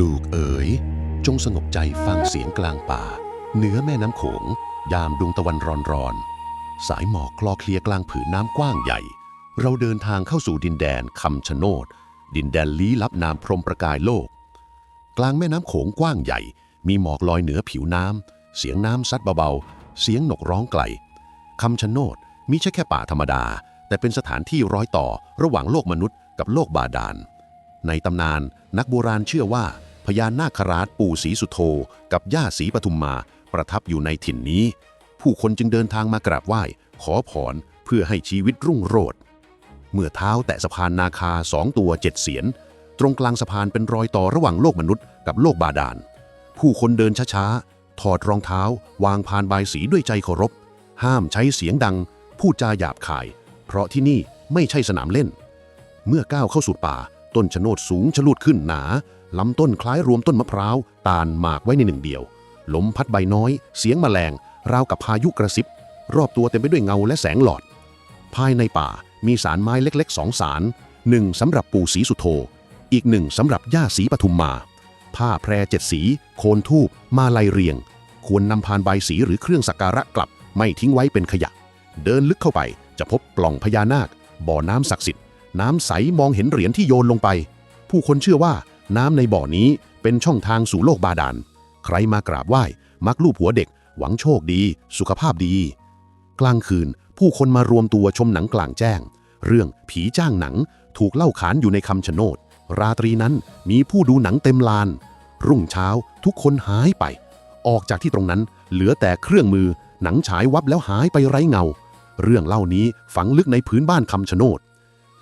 ลูกเอ๋ย จงสงบใจฟังเสียงกลางป่า เหนือแม่น้ำโขง ยามดวงตะวันรอนรอนๆ สายหมอกคลอเคลียกลางผืนน้ำกว้างใหญ่ เราเดินทางเข้าสู่ดินแดนคำชะโนด ดินแดนลี้ลับนามพรมประกายโลก กลางแม่น้ำโขงกว้างใหญ่ มีหมอกลอยเหนือผิวน้ำ เสียงน้ำซัดเบาๆ เสียงนกร้องไกลคำชะโนดมิใช่แค่ป่าธรรมดา แต่เป็นสถานที่ร้อยต่อระหว่างโลกมนุษย์กับโลกบาดาล ในตำนานนักโบราณเชื่อว่าพญานาคราชปู่ศรีสุโธกับย่าศรีปทุมมาประทับอยู่ในถิ่นนี้ ผู้คนจึงเดินทางมากราบไหว้ ขอพรเพื่อให้ชีวิตรุ่งโรจน์เมื่อเท้าแตะสะพานนาคาสองตัวเจ็ดเสียน ตรงกลางสะพานเป็นรอยต่อระหว่างโลกมนุษย์กับโลกบาดาล ผู้คนเดินช้าๆ ถอดรองเท้า วางพานบายสีด้วยใจเคารพ ห้ามใช้เสียงดัง พูดจาหยาบคาย เพราะที่นี่ไม่ใช่สนามเล่น เมื่อก้าวเข้าสู่ป่า ต้นชะโนดสูงชะลูดขึ้นหนา ลำต้นคล้ายรวมต้นมะพร้าว ตาลหมากไว้ในหนึ่งเดียว ลมพัดใบน้อย เสียงแมลง ราวกับพายุกระซิบ รอบตัวเต็มไปด้วยเงาและแสงหลอด ภายในป่ามีสารไม้เล็กๆสองสารหนึ่งสำหรับปู่ศรีสุโธ อีกหนึ่งสำหรับย่าศรีปทุมมา ผ้าแพรเจ็ดสี โคนทูบมาลายเรียง ควรนำพานใบสีหรือเครื่องสักการะกลับ ไม่ทิ้งไว้เป็นขยะ เดินลึกเข้าไปจะพบปล่องพญานาค บ่อน้ำศักดิ์สิทธิ์ น้ำใสมองเห็นเหรียญที่โยนลงไป ผู้คนเชื่อว่าน้ำในบ่อนี้เป็นช่องทางสู่โลกบาดาล ใครมากราบไหว้ มักลูบหัวเด็ก หวังโชคดี สุขภาพดี กลางคืน ผู้คนมารวมตัวชมหนังกลางแจ้ง เรื่องผีจ้างหนังถูกเล่าขานอยู่ในคำชะโนด ราตรีนั้นมีผู้ดูหนังเต็มลาน รุ่งเช้าทุกคนหายไป ออกจากที่ตรงนั้นเหลือแต่เครื่องมือหนังฉายวับแล้วหายไปไร้เงา เรื่องเล่านี้ฝังลึกในพื้นบ้านคำชะโนด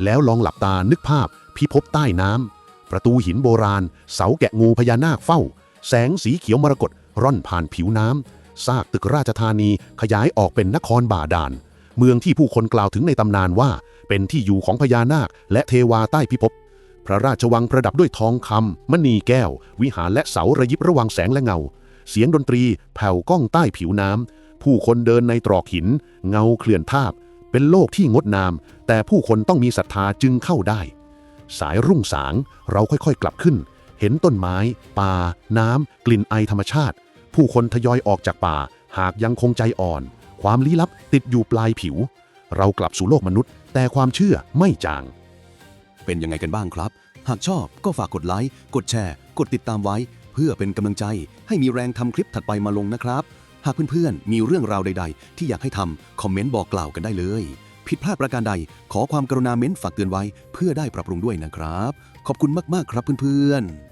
แล้วลองหลับตานึกภาพพิภพใต้น้ำ ประตูหินโบราณ เสาแกะงูพญานาคเฝ้า แสงสีเขียวมรกตร่อนผ่านผิวน้ำซากตึกราชธานีขยายออกเป็นนครบาดาล เมืองที่ผู้คนกล่าวถึงในตำนานว่า เป็นที่อยู่ของพญานาค และเทวาใต้พิภพ พระราชวังประดับด้วยทองคำมณีแก้ว วิหารและเสาระยิบระว่างแสงและเงา เสียงดนตรีแผ่วก้องใต้ผิวน้ำผู้คนเดินในตรอกหิน เงาเคลื่อนทาบ เป็นโลกที่งดงาม แต่ผู้คนต้องมีศรัทธาจึงเข้าได้ สายรุ่งสางเราค่อยๆกลับขึ้น เห็นต้นไม้ ป่า น้ำ กลิ่นไอธรรมชาติ ผู้คนทยอยออกจากป่า หากยังคงใจอ่อน ความลี้ลับติดอยู่ปลายผิว เรากลับสู่โลกมนุษย์ แต่ความเชื่อไม่จาง เป็นยังไงกันบ้างครับ หากชอบก็ฝากกดไลค์ กดแชร์ กดติดตามไว้ เพื่อเป็นกำลังใจให้มีแรงทำคลิปถัดไปมาลงนะครับ หากเพื่อนๆ มีเรื่องราวใด ๆ ที่อยากให้ทำคอมเมนต์บอกกล่าวกันได้เลย ผิดพลาดประการใด ขอความกรุณาเม้นฝากเตือนไว้ เพื่อได้ปรับปรุงด้วยนะครับ ขอบคุณมากๆครับเพื่อนๆ